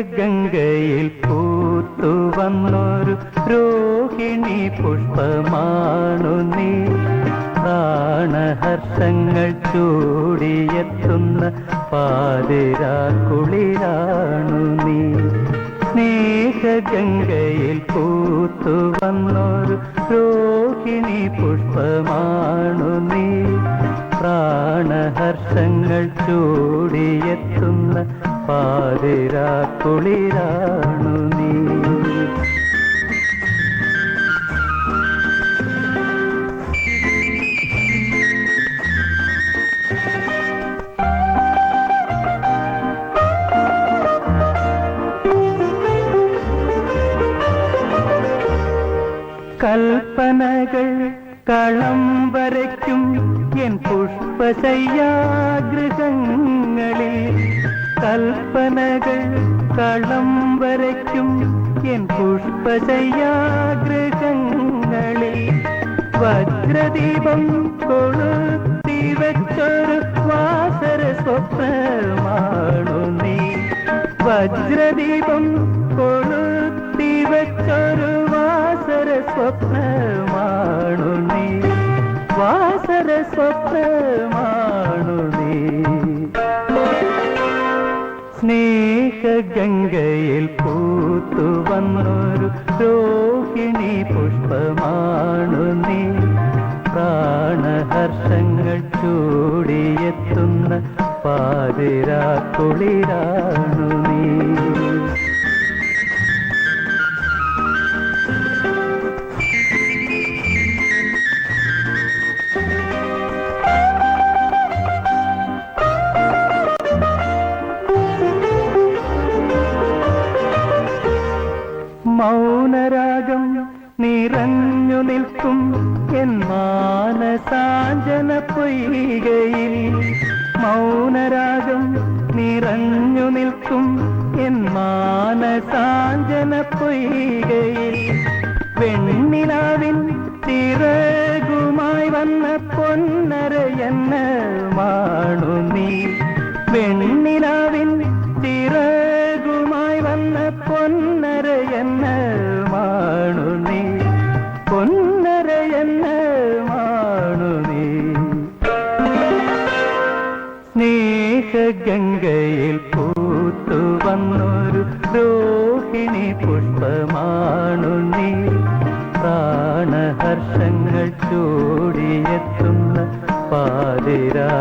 ഗംഗയിൽ പൂത്തു വന്നൊരു രോഹിണി പുഷ്പമാണു നീ. പ്രാണഹർഷങ്ങൾ ചൂടിയെത്തുന്ന പാതിരാക്കുളിരാണു നീ. സ്നേഹ ഗംഗയിൽ പൂത്തു വന്നൊരു രോഹിണി പുഷ്പമാണു നീ. പ്രാണഹർഷങ്ങൾ ചൂടിയെത്തുന്ന പാതിരാ കുളിരാണു നീ. കൽപ്പനകൾ കളം വരയ്ക്കും എൻ പുഷ്പശയ്യാഗ്രഹങ്ങളിൽ കൽപ്പനകൾ കളം വരയ്ക്കും എൻ പുഷ്പശയ്യാഗ്രഹങ്ങളിൽ വജ്രദീപം കൊളുത്തി വെച്ചൊരു വാസര സ്വപ്നമാണു നീ. വജ്രദീപം കൊളുത്തി വെച്ചൊരു വാസര സ്വപ്നമാണു സ്വപ്നമാണു നീ സ്നേഹഗംഗയിൽ പൂത്തു വന്നൊരു രോഹിണി പുഷ്പമാണു നീ പ്രാണഹർഷങ്ങൾ ചൂടിയെത്തുന്ന പാതിരാക്കുളിരാണു നീ നിൽക്കും എൻ മാനസാഞ്ജന പൊയ്കയിൽ. മൗനരാഗം നിറഞ്ഞു നിൽക്കും എൻ മാനസാഞ്ജന പൊയ്കയിൽ. വെണ്ണിലാവിൻ ചിറകുമായി വന്ന പൊന്നര എന്ന സ്നേഹഗംഗയിൽ പൂത്തു വന്നൊരു രോഹിണി പുഷ്പമാണു നീ. പ്രാണഹർഷങ്ങൾ ചൂടിയെത്തുന്ന പാതിരാക്കുളിരാണു